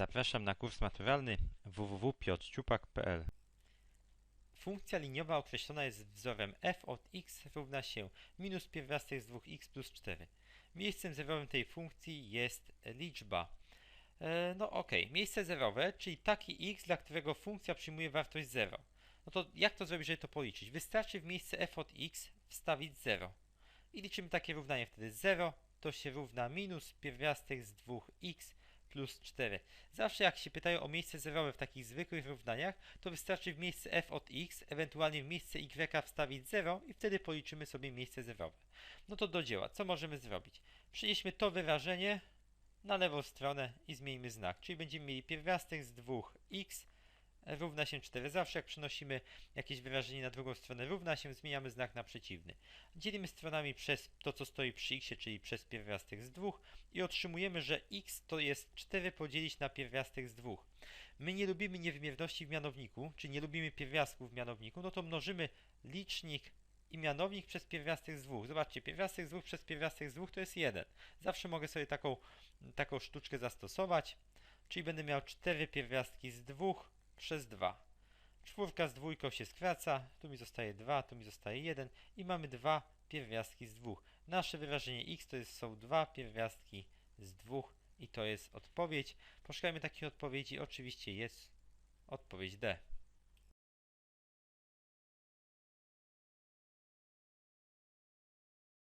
Zapraszam na kurs maturalny www.piotrciupak.pl Funkcja liniowa określona jest wzorem f od x równa się minus pierwiastek z 2x plus 4. Miejscem zerowym tej funkcji jest liczba. E, no ok, miejsce zerowe, czyli taki x, dla którego funkcja przyjmuje wartość 0. No to jak to zrobić, żeby to policzyć? Wystarczy w miejsce f od x wstawić 0. I liczymy takie równanie wtedy 0 to się równa minus pierwiastek z 2x plus 4. Zawsze jak się pytają o miejsce zerowe w takich zwykłych równaniach, to wystarczy w miejsce f od x, ewentualnie w miejsce y wstawić 0 i wtedy policzymy sobie miejsce zerowe. No to do dzieła. Co możemy zrobić? Przenieśmy to wyrażenie na lewą stronę i zmieńmy znak. Czyli będziemy mieli pierwiastek z 2x równa się 4. Zawsze jak przenosimy jakieś wyrażenie na drugą stronę równa się, zmieniamy znak na przeciwny. Dzielimy stronami przez to, co stoi przy x, czyli przez pierwiastek z 2 i otrzymujemy, że x to jest 4 podzielić na pierwiastek z 2. My nie lubimy niewymierności w mianowniku, czyli nie lubimy pierwiastków w mianowniku, no to mnożymy licznik i mianownik przez pierwiastek z 2. Zobaczcie, pierwiastek z 2 przez pierwiastek z 2 to jest 1. Zawsze mogę sobie taką, taką sztuczkę zastosować, czyli będę miał 4 pierwiastki z 2 przez 2. Czwórka z dwójką się skraca, tu mi zostaje 2, tu mi zostaje 1 i mamy dwa pierwiastki z 2. Nasze wyrażenie x to jest, są dwa pierwiastki z 2 i to jest odpowiedź. Poszukajmy takiej odpowiedzi, oczywiście jest odpowiedź D.